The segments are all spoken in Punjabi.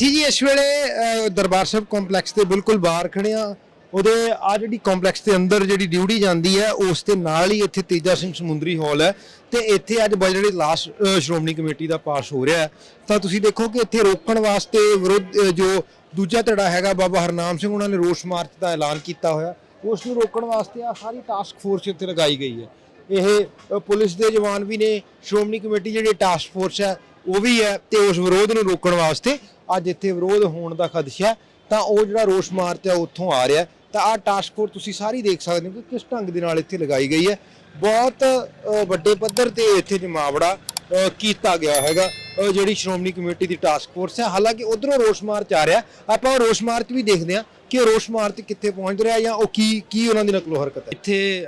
ਅਸੀਂ ਜੀ ਇਸ ਵੇਲੇ ਦਰਬਾਰ ਸਾਹਿਬ ਕੰਪਲੈਕਸ ਦੇ ਬਿਲਕੁਲ ਬਾਹਰ ਖੜੇ ਆ ਉਹਦੇ ਆ ਜਿਹੜੀ ਕੰਪਲੈਕਸ ਦੇ ਅੰਦਰ ਜਿਹੜੀ ਡਿਊਟੀ ਜਾਂਦੀ ਹੈ, ਉਸ ਦੇ ਨਾਲ ਹੀ ਇੱਥੇ ਤੇਜਾ ਸਿੰਘ ਸਮੁੰਦਰੀ ਹਾਲ ਹੈ। ਤੇ ਇੱਥੇ ਅੱਜ ਬਜਟ ਲਾਸਟ ਸ਼੍ਰੋਮਣੀ ਕਮੇਟੀ ਦਾ ਪਾਸ ਹੋ ਰਿਹਾ ਹੈ। ਤਾਂ ਤੁਸੀਂ ਦੇਖੋ ਕਿ ਇੱਥੇ ਰੋਕਣ ਵਾਸਤੇ ਵਿਰੋਧ ਜੋ ਦੂਜਾ ਧੜਾ ਹੈਗਾ, ਬਾਬਾ ਹਰਨਾਮ ਸਿੰਘ ਉਹਨਾਂ ਨੇ ਰੋਸ ਮਾਰਚ ਦਾ ਐਲਾਨ ਕੀਤਾ ਹੋਇਆ। ਉਸ ਨੂੰ ਰੋਕਣ ਵਾਸਤੇ ਆ ਸਾਰੀ ਟਾਸਕ ਫੋਰਸ ਇੱਥੇ ਲਗਾਈ ਗਈ ਹੈ। ਇਹ ਪੁਲਿਸ ਦੇ ਜਵਾਨ ਵੀ ਨੇ, ਸ਼੍ਰੋਮਣੀ ਕਮੇਟੀ ਜਿਹੜੀ ਟਾਸਕ ਫੋਰਸ ਹੈ, ਉਹ ਵੀ ਹੈ ਤੇ ਉਸ ਵਿਰੋਧ ਨੂੰ ਰੋਕਣ ਵਾਸਤੇ ਅੱਜ ਇੱਥੇ ਵਿਰੋਧ ਹੋਣ ਦਾ ਖਦਸ਼ਾ ਤਾਂ ਉਹ ਜਿਹੜਾ ਰੋਸ ਮਾਰਚ ਆ ਉੱਥੋਂ ਆ ਰਿਹਾ ਤਾਂ ਆਹ ਟਾਸਕ ਫੋਰਸ ਤੁਸੀਂ ਸਾਰੀ ਦੇਖ ਸਕਦੇ ਹੋ ਕਿ ਕਿਸ ਢੰਗ ਦੇ ਨਾਲ ਇੱਥੇ ਲਗਾਈ ਗਈ ਹੈ। ਬਹੁਤ ਵੱਡੇ ਪੱਧਰ ਤੇ ਇੱਥੇ ਜਮਾਵੜਾ ਕੀਤਾ ਗਿਆ ਹੈਗਾ ਜਿਹੜੀ ਸ਼੍ਰੋਮਣੀ ਕਮੇਟੀ ਦੀ ਟਾਸਕ ਫੋਰਸ ਹੈ। ਹਾਲਾਂਕਿ ਉਧਰੋਂ ਰੋਸ ਮਾਰਚ ਆ ਰਿਹਾ ਆਪਾਂ ਉਹ ਰੋਸ ਮਾਰਚ ਵੀ ਦੇਖਦੇ ਹਾਂ ਕਿ ਰੋਸ ਮਾਰਚ ਕਿੱਥੇ ਪਹੁੰਚ ਰਿਹਾ ਜਾਂ ਉਹ ਕੀ ਕੀ ਉਹਨਾਂ ਦੀ ਨਕਲੋ ਹਰਕਤ ਹੈ। ਇੱਥੇ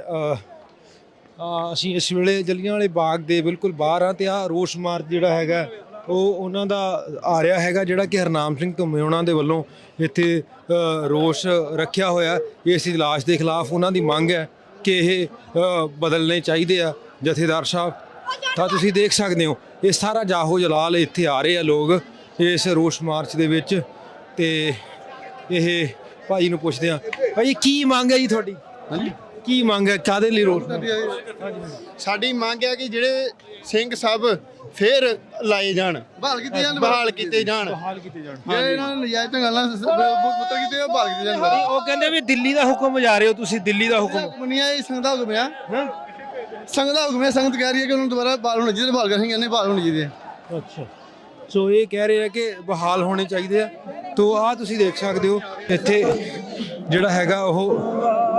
ਅਸੀਂ ਇਸ ਵੇਲੇ ਜਲੀਆਂ ਵਾਲੇ ਬਾਗ ਦੇ ਬਿਲਕੁਲ ਬਾਹਰ ਆ ਤੇ ਆ ਰੋਸ ਮਾਰਚ ਜਿਹੜਾ ਹੈਗਾ ਉਹ ਉਹਨਾਂ ਦਾ ਆ ਰਿਹਾ ਹੈਗਾ ਜਿਹੜਾ ਕਿ ਹਰਨਾਮ ਸਿੰਘ ਧੁੰਮੇ ਉਹਨਾਂ ਦੇ ਵੱਲੋਂ ਇੱਥੇ ਰੋਸ ਰੱਖਿਆ ਹੋਇਆ। ਇਸ ਇਜਲਾਸ ਦੇ ਖਿਲਾਫ ਉਹਨਾਂ ਦੀ ਮੰਗ ਹੈ ਕਿ ਇਹ ਅ, ਬਦਲਣੇ ਚਾਹੀਦੇ ਆ। ਜਥੇਦਾਰ ਸਾਹਿਬ ਤਾਂ ਤੁਸੀਂ ਦੇਖ ਸਕਦੇ ਹੋ ਇਹ ਸਾਰਾ ਜਾਹੋ ਜਲਾਲ ਇੱਥੇ ਆ ਰਹੇ ਆ ਲੋਕ ਇਸ ਰੋਸ ਮਾਰਚ ਦੇ ਵਿੱਚ। ਤੇ ਇਹ ਭਾਈ ਨੂੰ ਪੁੱਛਦੇ ਆ ਭਾਈ ਕੀ ਮੰਗ ਹੈ ਜੀ ਤੁਹਾਡੀ? ਹਾਂਜੀ। ਕੀ ਮੰਗ ਹੈ? ਕਾਦੇ ਲਈ ਰੋਸ ਸਾਡੀ ਮੰਗ ਹੈ ਕਿ ਜਿਹੜੇ ਸਿੰਘ ਸਭ ਫੇਰ ਲਾਏ ਜਾਣ। ਬਹਾਲ ਕੀਤੇ ਜਾਣ। ਬਹਾਲ ਕੀਤੇ ਜਾਣ। ਹਾਲ ਕੀਤੇ ਜਾਣ। ਜਿਹੜੇ ਇਹਨਾਂ ਨੇ ਨਜਾਇਜ਼ ਢੰਗਾਂ ਨਾਲ ਪੁੱਤਰ ਕੀਤੇ ਉਹ ਬਹਾਲ ਕੀਤੇ ਜਾਣ। ਉਹ ਕਹਿੰਦੇ ਵੀ ਦਿੱਲੀ ਦਾ ਹੁਕਮ ਜਾ ਰਹੇ ਹੋ ਤੁਸੀਂ ਦਿੱਲੀ ਦਾ ਹੁਕਮ। ਦੁਨੀਆ ਇਹ ਸੰਗਤ ਦਾ ਹੁਕਮ ਆ। ਸੰਗਤ ਦਾ ਹੁਕਮ ਹੈ ਸੰਗਤ ਕਹਿ ਰਹੀ ਹੈ ਕਿ ਉਹਨੂੰ ਦੁਬਾਰਾ ਬਹਾਲ ਹੋਣਾ ਚਾਹੀਦਾ ਬਹਾਲ ਕਰਾਂਗੇ ਕਹਿੰਦੇ ਬਹਾਲ ਹੋਣੀ ਚਾਹੀਦੀ ਹੈ। ਅੱਛਾ। ਸੋ ਇਹ ਕਹਿ ਰਹੇ ਆ ਕਿ ਬਹਾਲ ਹੋਣੇ ਚਾਹੀਦੇ ਆ। ਤੋ ਆ ਤੁਸੀਂ ਦੇਖ ਸਕਦੇ ਹੋ ਇੱਥੇ ਜਿਹੜਾ ਹੈਗਾ ਉਹ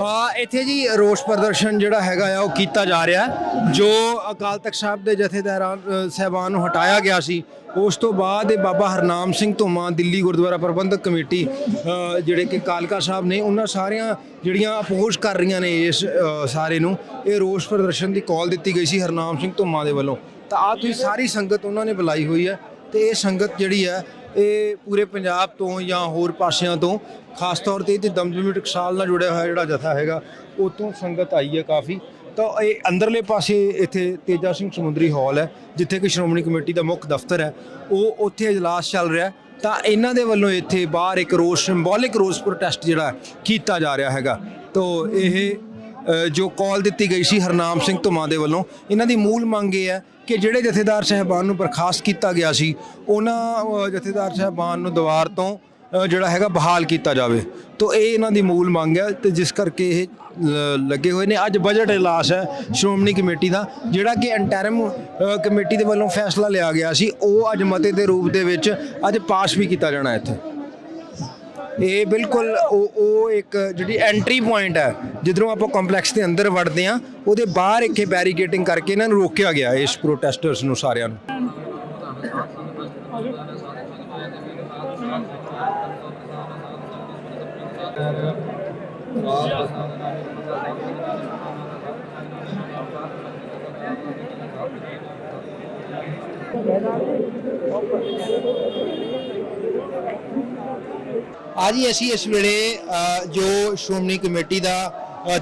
ਹਾਂ ਇੱਥੇ ਜੀ ਰੋਸ ਪ੍ਰਦਰਸ਼ਨ ਜਿਹੜਾ ਹੈਗਾ ਆ ਉਹ ਕੀਤਾ ਜਾ ਰਿਹਾ ਜੋ ਅਕਾਲ ਤਖਤ ਸਾਹਿਬ ਦੇ ਜਥੇਦਾਰਾਂ ਅ, ਸਾਹਿਬਾਨ ਨੂੰ ਹਟਾਇਆ ਗਿਆ ਸੀ। ਉਸ ਤੋਂ ਬਾਅਦ ਇਹ ਬਾਬਾ ਹਰਨਾਮ ਸਿੰਘ ਧੁੰਮਾ ਦਿੱਲੀ ਗੁਰਦੁਆਰਾ ਪ੍ਰਬੰਧਕ ਕਮੇਟੀ ਜਿਹੜੇ ਕਿ ਕਾਲਕਾ ਸਾਹਿਬ ਨੇ ਉਹਨਾਂ ਸਾਰਿਆਂ ਜਿਹੜੀਆਂ ਅਪੋਜ਼ ਕਰ ਰਹੀਆਂ ਨੇ ਇਸ ਸਾਰੇ ਨੂੰ ਇਹ ਰੋਸ ਪ੍ਰਦਰਸ਼ਨ ਦੀ ਕਾਲ ਦਿੱਤੀ ਗਈ ਸੀ ਹਰਨਾਮ ਸਿੰਘ ਧੁੰਮਾ ਦੇ ਵੱਲੋਂ। ਤਾਂ ਆ ਤੁਸੀਂ ਸਾਰੀ ਸੰਗਤ ਉਹਨਾਂ ਨੇ ਬੁਲਾਈ ਹੋਈ ਹੈ ਤੇ ਇਹ ਸੰਗਤ ਜਿਹੜੀ ਹੈ ਇਹ ਪੂਰੇ ਪੰਜਾਬ ਤੋਂ ਜਾਂ ਹੋਰ ਪਾਸਿਆਂ ਤੋਂ, ਖਾਸ ਤੌਰ ਤੇ ਤੇ ਦਮਦਮੀ ਟਕਸਾਲ ਨਾਲ ਜੁੜਿਆ ਹੋਇਆ ਜਿਹੜਾ ਜਥਾ ਹੈਗਾ ਉਹ ਤੋਂ ਸੰਗਤ ਆਈ ਹੈ ਕਾਫੀ। ਤਾਂ ਇਹ ਅੰਦਰਲੇ ਪਾਸੇ ਇੱਥੇ ਤੇਜਾ ਸਿੰਘ ਸਮੁੰਦਰੀ ਹਾਲ ਹੈ, ਜਿੱਥੇ ਕਿ ਸ਼੍ਰੋਮਣੀ ਕਮੇਟੀ ਦਾ ਮੁੱਖ ਦਫ਼ਤਰ ਹੈ। ਉਹ ਉੱਥੇ ਇਜਲਾਸ ਚੱਲ ਰਿਹਾ ਤਾਂ ਇਹਨਾਂ ਦੇ ਵੱਲੋਂ ਇੱਥੇ ਬਾਹਰ ਇੱਕ ਰੋਸ, ਸਿੰਬੋਲਿਕ ਰੋਸ ਪ੍ਰੋਟੈਸਟ ਜਿਹੜਾ ਕੀਤਾ ਜਾ ਰਿਹਾ ਹੈਗਾ। ਤੋਂ ਇਹ ਜੋ ਕਾਲ ਦਿੱਤੀ ਗਈ ਸੀ ਹਰਨਾਮ ਸਿੰਘ ਧੁਮਾ ਦੇ ਵੱਲੋਂ, ਇਹਨਾਂ ਦੀ ਮੂਲ ਮੰਗ ਇਹ ਹੈ ਕਿ ਜਿਹੜੇ ਜਥੇਦਾਰ ਸਾਹਿਬਾਨ ਨੂੰ ਬਰਖਾਸਤ ਕੀਤਾ ਗਿਆ ਸੀ, ਉਹਨਾਂ ਜਥੇਦਾਰ ਸਾਹਿਬਾਨ ਨੂੰ ਦੁਆਰ ਤੋਂ ਜਿਹੜਾ ਹੈਗਾ ਬਹਾਲ ਕੀਤਾ ਜਾਵੇ। ਤੋਂ ਇਹ ਇਹਨਾਂ ਦੀ ਮੂਲ ਮੰਗ ਹੈ ਤੇ ਜਿਸ ਕਰਕੇ ਇਹ ਲੱਗੇ ਹੋਏ ਨੇ। ਅੱਜ ਬਜਟ ਇਜਲਾਸ ਹੈ ਸ਼੍ਰੋਮਣੀ ਕਮੇਟੀ ਦਾ, ਜਿਹੜਾ ਕਿ ਇੰਟਰਮ ਕਮੇਟੀ ਦੇ ਵੱਲੋਂ ਫੈਸਲਾ ਲਿਆ ਗਿਆ ਸੀ। ਉਹ ਅੱਜ ਮਤੇ ਦੇ ਰੂਪ ਦੇ ਵਿੱਚ ਅੱਜ ਪਾਸ ਵੀ ਕੀਤਾ ਜਾਣਾ ਇੱਥੇ। ਇਹ ਬਿਲਕੁਲ ਉਹ ਉਹ ਇੱਕ ਜਿਹੜੀ ਐਂਟਰੀ ਪੁਆਇੰਟ ਹੈ, ਜਿੱਧਰੋਂ ਆਪਾਂ ਕੰਪਲੈਕਸ ਦੇ ਅੰਦਰ ਵੜਦੇ ਆ ਉਹਦੇ ਬਾਹਰ ਇੱਥੇ ਬੈਰੀਕੇਟਿੰਗ ਕਰਕੇ ਇਹਨਾਂ ਨੂੰ ਰੋਕਿਆ ਗਿਆ ਇਸ ਪ੍ਰੋਟੈਸਟਰਸ ਨੂੰ ਸਾਰਿਆਂ ਨੂੰ। ਅੱਜ ਹੀ ਅਸੀਂ ਇਸ ਵੇਲੇ ਜੋ ਸ਼੍ਰੋਮਣੀ ਕਮੇਟੀ ਦਾ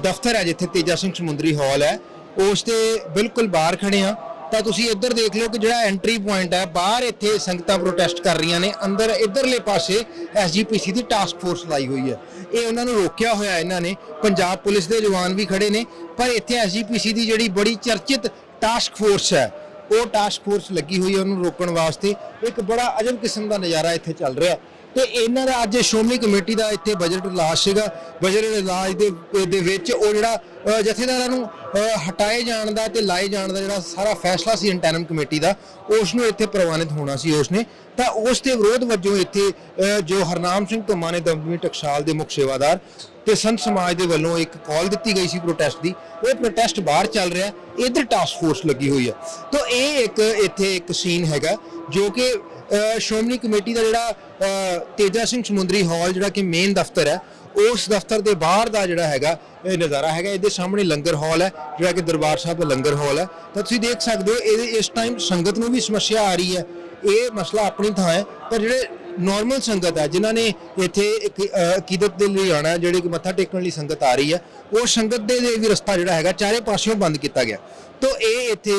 ਦਫ਼ਤਰ ਹੈ, ਜਿੱਥੇ ਤੇਜਾ ਸਿੰਘ ਸਮੁੰਦਰੀ ਹਾਲ ਹੈ, ਉਸ 'ਤੇ ਬਿਲਕੁਲ ਬਾਹਰ ਖੜੇ ਆ ਤਾਂ ਤੁਸੀਂ ਇੱਧਰ ਦੇਖ ਲਿਓ ਕਿ ਜਿਹੜਾ ਐਂਟਰੀ ਪੁਆਇੰਟ ਹੈ, ਬਾਹਰ ਇੱਥੇ ਸੰਗਤਾਂ ਪ੍ਰੋਟੈਸਟ ਕਰ ਰਹੀਆਂ ਨੇ, ਅੰਦਰ ਇੱਧਰਲੇ ਪਾਸੇ ਐਸਜੀਪੀਸੀ ਦੀ ਟਾਸਕ ਫੋਰਸ ਲਾਈ ਹੋਈ ਹੈ। ਇਹ ਉਹਨਾਂ ਨੂੰ ਰੋਕਿਆ ਹੋਇਆ ਇਹਨਾਂ ਨੇ, ਪੰਜਾਬ ਪੁਲਿਸ ਦੇ ਜਵਾਨ ਵੀ ਖੜੇ ਨੇ, ਪਰ ਇੱਥੇ ਐਸਜੀਪੀਸੀ ਦੀ ਜਿਹੜੀ ਬੜੀ ਚਰਚਿਤ ਟਾਸਕ ਫੋਰਸ ਹੈ, ਉਹ ਟਾਸਕ ਫੋਰਸ ਲੱਗੀ ਹੋਈ ਹੈ ਉਹਨੂੰ ਰੋਕਣ ਵਾਸਤੇ। ਇੱਕ ਬੜਾ ਅਜਬ ਕਿਸਮ ਦਾ ਨਜ਼ਾਰਾ ਇੱਥੇ ਚੱਲ ਰਿਹਾ। ਤੇ ਇਹਨਾਂ ਦਾ ਅੱਜ ਸ਼੍ਰੋਮਣੀ ਕਮੇਟੀ ਦਾ ਇੱਥੇ ਬਜਟ ਇਲਾਜ ਸੀਗਾ। ਬਜਟ ਇਲਾਜ ਦੇ ਦੇ ਵਿੱਚ ਉਹ ਜਿਹੜਾ ਜਥੇਦਾਰਾਂ ਨੂੰ ਹਟਾਏ ਜਾਣ ਦਾ ਤੇ ਲਾਏ ਜਾਣ ਦਾ ਜਿਹੜਾ ਸਾਰਾ ਫੈਸਲਾ ਸੀ ਇੰਟਰਨਮ ਕਮੇਟੀ ਦਾ ਉਸ ਨੂੰ ਇੱਥੇ ਪ੍ਰਵਾਨਿਤ ਹੋਣਾ ਸੀ ਉਸ ਨੇ ਤਾਂ ਉਸ ਦੇ ਵਿਰੋਧ ਵਜੋਂ ਇੱਥੇ ਜੋ ਹਰਨਾਮ ਸਿੰਘ ਧੁੰਮਾ ਨੇ ਦਮਦਮੀ ਟਕਸਾਲ ਦੇ ਮੁੱਖ ਸੇਵਾਦਾਰ ਤੇ ਸੰਤ ਸਮਾਜ ਦੇ ਵੱਲੋਂ ਇੱਕ ਕਾਲ ਦਿੱਤੀ ਗਈ ਸੀ ਪ੍ਰੋਟੈਸਟ ਦੀ, ਉਹ ਪ੍ਰੋਟੈਸਟ ਬਾਹਰ ਚੱਲ ਰਿਹਾ, ਇਧਰ ਟਾਸਕ ਫੋਰਸ ਲੱਗੀ ਹੋਈ ਹੈ ਤਾਂ ਇਹ ਇੱਕ, ਇੱਥੇ ਇੱਕ ਸੀਨ ਹੈਗਾ, ਜੋ ਕਿ ਸ਼੍ਰੋਮਣੀ ਕਮੇਟੀ ਦਾ ਜਿਹੜਾ ਤੇਜਾ ਸਿੰਘ ਸਮੁੰਦਰੀ ਹਾਲ ਜਿਹੜਾ ਕਿ ਮੇਨ ਦਫ਼ਤਰ ਹੈ, ਉਸ ਦਫ਼ਤਰ ਦੇ ਬਾਹਰ ਦਾ ਜਿਹੜਾ ਹੈਗਾ, ਇਹ ਨਜ਼ਾਰਾ ਹੈਗਾ, ਇਹਦੇ ਸਾਹਮਣੇ ਲੰਗਰ ਹਾਲ ਹੈ, ਜਿਹੜਾ ਕਿ ਦਰਬਾਰ ਸਾਹਿਬ ਦਾ ਲੰਗਰ ਹਾਲ ਹੈ। ਤਾਂ ਤੁਸੀਂ ਦੇਖ ਸਕਦੇ ਹੋ, ਇਹਦੇ ਇਸ ਟਾਈਮ ਸੰਗਤ ਨੂੰ ਵੀ ਸਮੱਸਿਆ ਆ ਰਹੀ ਹੈ। ਇਹ ਮਸਲਾ ਆਪਣੀ ਥਾਂ ਹੈ, ਪਰ ਜਿਹੜੇ ਨਾਰਮਲ ਸੰਗਤ ਹੈ, ਜਿਨ੍ਹਾਂ ਨੇ ਇੱਥੇ ਇੱਕ ਅਕੀਦਤ ਦੇ ਲਈ ਆਣਾ ਜਿਹੜੇ ਕਿ ਮੱਥਾ ਟੇਕਣ ਲਈ ਸੰਗਤ ਆ ਰਹੀ ਹੈ, ਉਹ ਸੰਗਤ ਦੇ ਵੀ ਰਸਤਾ ਜਿਹੜਾ ਹੈਗਾ, ਚਾਰੇ ਪਾਸਿਓਂ ਬੰਦ ਕੀਤਾ ਗਿਆ। ਤੋ ਇਹ ਇੱਥੇ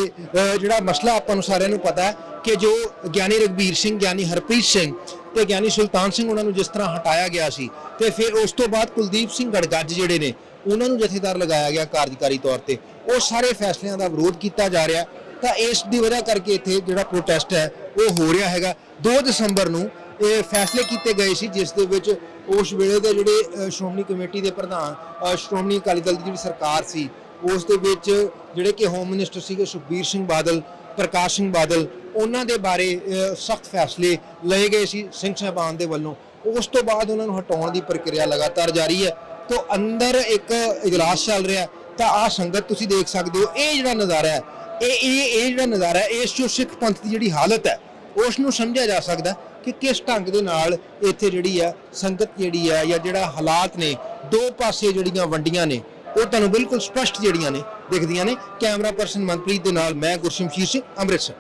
ਜਿਹੜਾ ਮਸਲਾ ਆਪਾਂ ਨੂੰ ਸਾਰਿਆਂ ਨੂੰ ਪਤਾ ਹੈ ਕਿ ਜੋ ਗਿਆਨੀ ਰਗਬੀਰ ਸਿੰਘ, ਗਿਆਨੀ ਹਰਪ੍ਰੀਤ ਸਿੰਘ ਤੇ ਗਿਆਨੀ ਸੁਲਤਾਨ ਸਿੰਘ ਉਹਨਾਂ ਨੂੰ ਜਿਸ ਤਰ੍ਹਾਂ ਹਟਾਇਆ ਗਿਆ ਸੀ ਤੇ ਫਿਰ ਉਸ ਤੋਂ ਬਾਅਦ ਕੁਲਦੀਪ ਸਿੰਘ ਗੜਗੱਜ ਜਿਹੜੇ ਨੇ, ਉਹਨਾਂ ਨੂੰ ਜਥੇਦਾਰ ਲਗਾਇਆ ਗਿਆ ਕਾਰਜਕਾਰੀ ਤੌਰ ਤੇ। ਉਹ ਸਾਰੇ ਫੈਸਲਿਆਂ ਦਾ ਵਿਰੋਧ ਕੀਤਾ ਜਾ ਰਿਹਾ। ਤਾਂ ਇਸ ਦੀ ਵਜ੍ਹਾ ਕਰਕੇ ਇੱਥੇ ਜਿਹੜਾ ਪ੍ਰੋਟੈਸਟ ਹੈ, ਉਹ ਹੋ ਰਿਹਾ ਹੈਗਾ। 2 ਦਸੰਬਰ ਨੂੰ ਇਹ ਫੈਸਲੇ ਕੀਤੇ ਗਏ ਸੀ, ਜਿਸ ਦੇ ਵਿੱਚ ਉਸ ਵੇਲੇ ਦੇ ਜਿਹੜੇ ਸ਼੍ਰੋਮਣੀ ਕਮੇਟੀ ਦੇ ਪ੍ਰਧਾਨ ਸ਼੍ਰੋਮਣੀ ਅਕਾਲੀ ਦਲ ਦੀ ਜਿਹੜੀ ਸਰਕਾਰ ਸੀ, ਉਸ ਦੇ ਵਿੱਚ ਜਿਹੜੇ ਕਿ ਹੋਮ ਮਿਨਿਸਟਰ ਸੀਗੇ ਸੁਖਬੀਰ ਸਿੰਘ ਬਾਦਲ, ਪ੍ਰਕਾਸ਼ ਸਿੰਘ ਬਾਦਲ ਉਹਨਾਂ ਦੇ ਬਾਰੇ ਸਖਤ ਫੈਸਲੇ ਲਏ ਗਏ ਸੀ ਸਿੰਘ ਸਾਹਿਬਾਨ ਦੇ ਵੱਲੋਂ। ਉਸ ਤੋਂ ਬਾਅਦ ਉਹਨਾਂ ਨੂੰ ਹਟਾਉਣ ਦੀ ਪ੍ਰਕਿਰਿਆ ਲਗਾਤਾਰ ਜਾਰੀ ਹੈ। ਤੋਂ ਅੰਦਰ ਇੱਕ ਇਜਲਾਸ ਚੱਲ ਰਿਹਾ ਤਾਂ ਆ ਸੰਗਤ ਤੁਸੀਂ ਦੇਖ ਸਕਦੇ ਹੋ, ਇਹ ਜਿਹੜਾ ਨਜ਼ਾਰਾ ਹੈ, ਇਹ ਇਹ ਇਹ ਜਿਹੜਾ ਨਜ਼ਾਰਾ ਹੈ, ਇਸ ਚੋਂ ਸਿੱਖ ਪੰਥ ਦੀ ਜਿਹੜੀ ਹਾਲਤ ਹੈ, ਉਸ ਨੂੰ ਸਮਝਿਆ ਜਾ ਸਕਦਾ ਕਿ ਕਿਸ ਢੰਗ ਦੇ ਨਾਲ ਇੱਥੇ ਜਿਹੜੀ ਹੈ ਸੰਗਤ ਜਿਹੜੀ ਹੈ ਜਾਂ ਜਿਹੜਾ ਹਾਲਾਤ ਨੇ, ਦੋ ਪਾਸੇ ਜਿਹੜੀਆਂ ਵੰਡੀਆਂ ਨੇ, ਉਹ ਤੁਹਾਨੂੰ ਬਿਲਕੁਲ ਸਪਸ਼ਟ ਜਿਹੜੀਆਂ ਨੇ, ਦਿਖਦੀਆਂ ਨੇ। ਕੈਮਰਾ ਪਰਸਨ ਮਨਪ੍ਰੀਤ ਦੇ ਨਾਲ ਮੈਂ ਗੁਰਸ਼ਮਸ਼ੀਰ ਸਿੰਘ, ਅੰਮ੍ਰਿਤਸਰ।